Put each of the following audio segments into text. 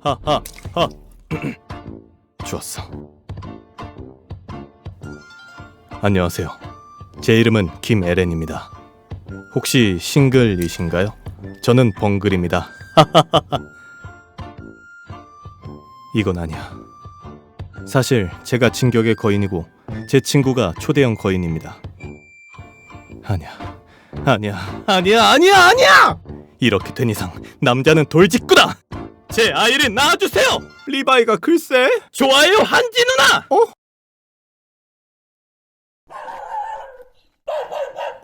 하하하. 좋았어. 안녕하세요. 제 이름은 김에렌입니다. 혹시 싱글이신가요? 저는 벙글입니다. 이건 아니야. 사실 제가 진격의 거인이고 제 친구가 초대형 거인입니다. 아니야. 아니야. 아니야. 아니야. 아니야. 이렇게 된 이상 남자는 돌직구다. 제 아이를 낳아주세요. 리바이가 글쎄. 좋아요 한지 누나. 어?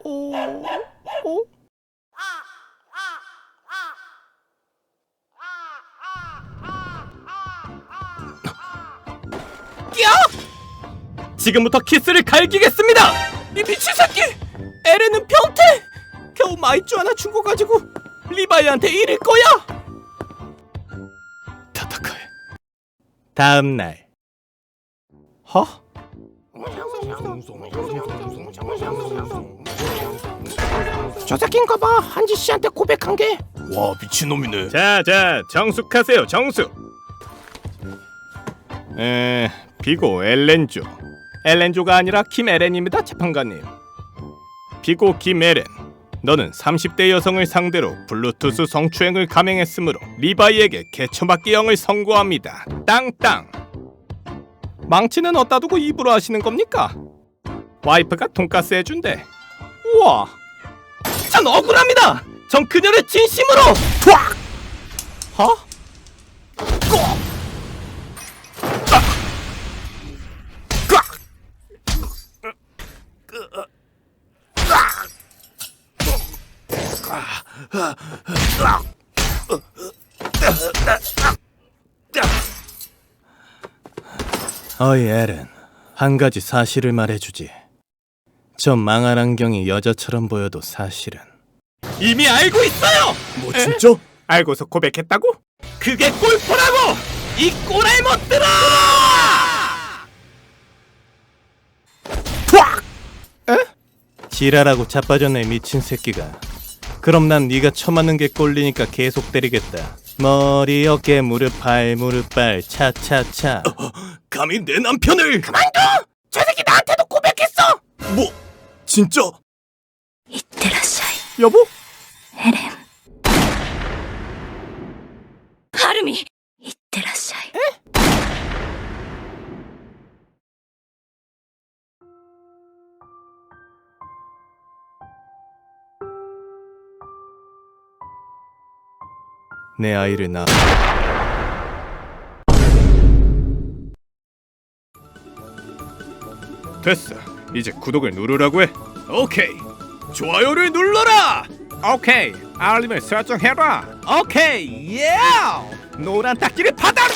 어? 어? 야! 지금부터 키스를 갈기겠습니다. 이 미친 새끼! 에레는 변태! 겨우 마이쮸 하나 준 거 가지고 리바이한테 이릴 거야! 타타카에 다음 날. 허? 저 새끼인가 봐. 한지 씨한테 고백한 게. 와 미친놈이네. 자 자 정숙하세요 정숙. 에 비고 엘렌조. 엘렌조가 아니라 김에렌입니다 재판관님. 비고 김에렌 너는 30대 여성을 상대로 블루투스 성추행을 감행했으므로 리바이에게 개처맞기 형을 선고합니다. 땅땅. 망치는 어디다 두고 입으로 하시는 겁니까? 와이프가 돈가스 해준대. 우와. 전 억울합니다. 전 그녀를 진심으로 투악 어? 어이 에렌 한 가지 사실을 말해주지 저 망할 안경이 여자처럼 보여도 사실은 이미 알고 있어요 뭐 진짜? 알고서 고백했다고? 그게 골프라고! 이 꼬라이 못들아! 푸악! 에? 지랄하고 자빠졌네 미친 새끼가 그럼 난 네가 쳐맞는 게 꼴리니까 계속 때리겠다 머리 어깨 무릎 발 무릎 발 차차차 감히 내 남편을 그만둬 저 새끼 나한테도 고백했어 뭐 진짜? いってらっしゃい 여보? エレンハルミ 내 아이를 낳아. 됐어. 이제 구독을 누르라고 해. 오케이. 좋아요를 눌러라! 오케이. 알림을 설정해라 오케이. 예 노란 딱지를 받아라